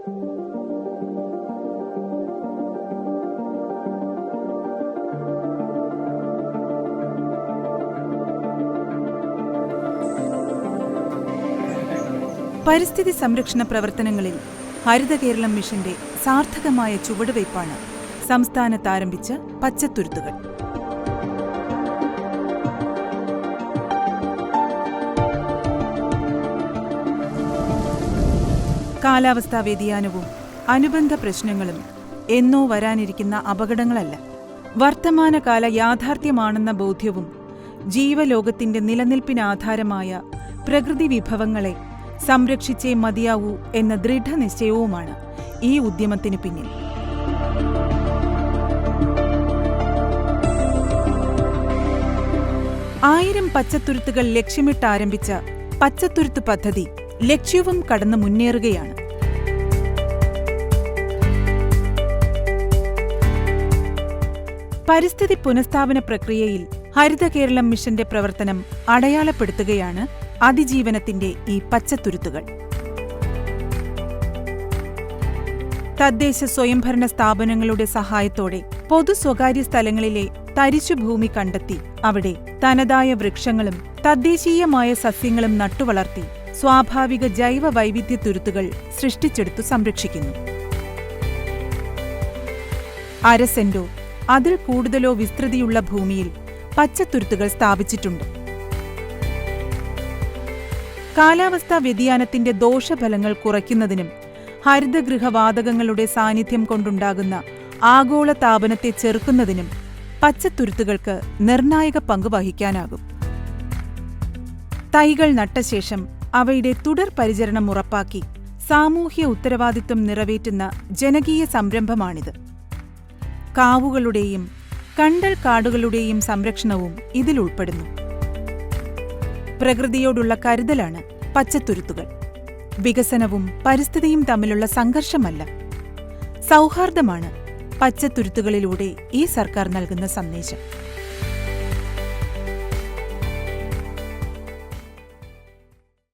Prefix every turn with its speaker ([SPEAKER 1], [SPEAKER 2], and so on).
[SPEAKER 1] പരിസ്ഥിതി സംരക്ഷണ പ്രവർത്തനങ്ങളിൽ ഹരിത കേരളം മിഷന്റെ സാർത്ഥകമായ ചുവടുവയ്പ്പാണ് സംസ്ഥാനത്ത് ആരംഭിച്ച പച്ചത്തുരുത്തുകൾ. കാലാവസ്ഥാ വ്യതിയാനവും അനുബന്ധ പ്രശ്നങ്ങളും എന്നോ വരാനിരിക്കുന്ന അപകടങ്ങളല്ല. വർത്തമാനകാല യാഥാർത്ഥ്യമാണെന്ന ബോധ്യവും ജീവലോകത്തിന്റെ നിലനിൽപ്പിനാധാരമായ പ്രകൃതി വിഭവങ്ങളെ സംരക്ഷിച്ചേ മതിയാവൂ എന്ന ദൃഢനിശ്ചയവുമാണ് ഈ ഉദ്യമത്തിന് പിന്നിൽ. ആയിരം പച്ചത്തുരുത്തുകൾ ലക്ഷ്യമിട്ടാരംഭിച്ച പച്ചത്തുരുത്ത് പദ്ധതി ലക്ഷ്യവും കടന്നു മുന്നേറുകയാണ്. പരിസ്ഥിതി പുനഃസ്ഥാപന പ്രക്രിയയിൽ ഹരിത കേരളം മിഷന്റെ പ്രവർത്തനം അടയാളപ്പെടുത്തുകയാണ് അതിജീവനത്തിന്റെ ഈ പച്ചത്തുരുത്തുകൾ. തദ്ദേശ സ്വയംഭരണ സ്ഥാപനങ്ങളുടെ സഹായത്തോടെ പൊതു സ്വകാര്യ സ്ഥലങ്ങളിലെ തരിശുഭൂമി കണ്ടെത്തി അവിടെ തനതായ വൃക്ഷങ്ങളും തദ്ദേശീയമായ സസ്യങ്ങളും നട്ടുവളർത്തി സ്വാഭാവിക ജൈവ വൈവിധ്യ തുരുത്തുകൾ സൃഷ്ടിച്ചെടുത്തു സംരക്ഷിക്കുന്നു. അരസെൻഡോ അതിൽ കൂടുതലോ വിസ്തൃതിയുള്ള ഭൂമിയിൽ പച്ചത്തുരുത്തുകൾ സ്ഥാപിച്ചിട്ടുണ്ട്. കാലാവസ്ഥാ വ്യതിയാനത്തിന്റെ ദോഷഫലങ്ങൾ കുറയ്ക്കുന്നതിനും ഹരിതഗൃഹവാതകങ്ങളുടെ സാന്നിധ്യം കൊണ്ടുണ്ടാകുന്ന ആഗോള താപനത്തെ ചെറുക്കുന്നതിനും പച്ചത്തുരുത്തുകൾക്ക് നിർണായക പങ്ക് വഹിക്കാനാകും. തൈകൾ നട്ട ശേഷം അവയുടെ തുടർ പരിചരണം ഉറപ്പാക്കി സാമൂഹ്യ ഉത്തരവാദിത്വം നിറവേറ്റുന്ന ജനകീയ സംരംഭമാണിത്. കാവുകളുടെയും കണ്ടൽ കാടുകളുടെയും സംരക്ഷണവും ഇതിലുൾപ്പെടുന്നു പ്രകൃതിയോടുള്ള കരുതലാണ് പച്ചത്തുരുത്തുകൾ. വികസനവും പരിസ്ഥിതിയും തമ്മിലുള്ള സംഘർഷമല്ല. സൗഹാർദ്ദമാണ് പച്ചത്തുരുത്തുകളിലൂടെ ഈ സർക്കാർ നൽകുന്ന സന്ദേശം.